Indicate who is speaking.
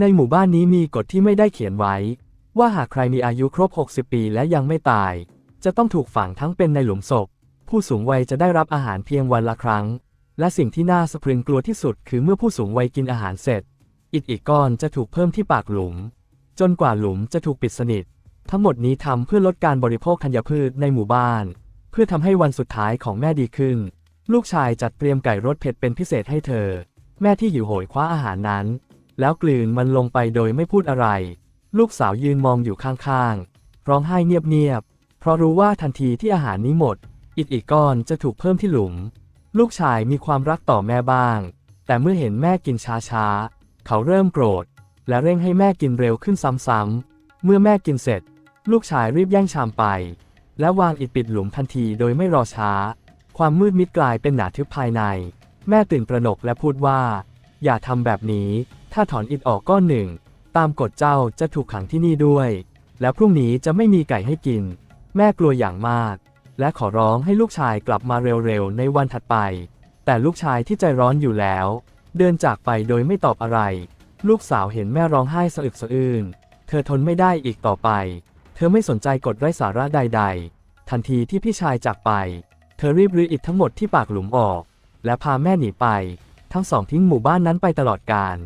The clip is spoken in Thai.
Speaker 1: ในหมู่บ้านนี้มีกฎที่ไม่ได้เขียนไว้ ว่าหากใครมีอายุครบ 60 ปีและยังไม่ตาย จะต้องถูกฝังทั้งเป็นในหลุมศพ ผู้สูงวัยจะได้รับอาหารเพียงวันละครั้ง และสิ่งที่น่าสะพรึงกลัวที่สุดคือเมื่อผู้สูงวัยกินอาหารเสร็จ อิฐอีกก้อนจะถูกเพิ่มที่ปากหลุม จนกว่าหลุมจะถูกปิดสนิท ทั้งหมดนี้ทำเพื่อลดการบริโภคธัญพืชในหมู่บ้าน เพื่อทำให้วันสุดท้ายของแม่ดีขึ้น ลูกชายจัดเตรียมไก่รสเผ็ดเป็นพิเศษให้เธอ แม่ที่หิวโหยคว้าอาหารนั้น แล้วกลืนมันลงไปโดยไม่พูดอะไร ลูกสาวยืนมองอยู่ข้างๆ ร้องไห้เงียบๆ เพราะรู้ว่าทันทีที่อาหารนี้หมด อิฐอีกก้อนจะถูกเพิ่มที่หลุม ลูกชายมีความรักต่อแม่บ้าง แต่เมื่อเห็นแม่กินช้าๆ เขาเริ่มโกรธ และเร่งให้แม่กินเร็วขึ้นซ้ำๆ เมื่อแม่กินเสร็จ ลูกชายรีบแย่งชามไป และวางอิฐปิดหลุมทันทีโดยไม่รอช้า ความมืดมิดกลายเป็นหนาทึบภายใน แม่ตื่นประหนกและพูดว่า อย่าทำแบบนี้ ถ้าถอนอิฐออกก้อนหนึ่ง ตามกฎเจ้าจะถูกขังที่นี่ด้วย แล้วพรุ่งนี้จะไม่มีไก่ให้กิน แม่กลัวอย่างมาก และขอร้องให้ลูกชายกลับมาเร็วๆในวันถัดไป แต่ลูกชายที่ใจร้อนอยู่แล้ว เดินจากไปโดยไม่ตอบอะไร ลูกสาวเห็นแม่ร้องไห้สะอึกสะอื้นเธอทนไม่ได้อีกต่อไป เธอไม่สนใจกฎไร้สาระใด ๆ ทันทีที่พี่ชายจากไป เธอรีบรื้ออิฐทั้งหมดที่ปากหลุมออก และพาแม่หนีไป ทั้งสองทิ้งหมู่บ้านนั้นไปตลอดกาล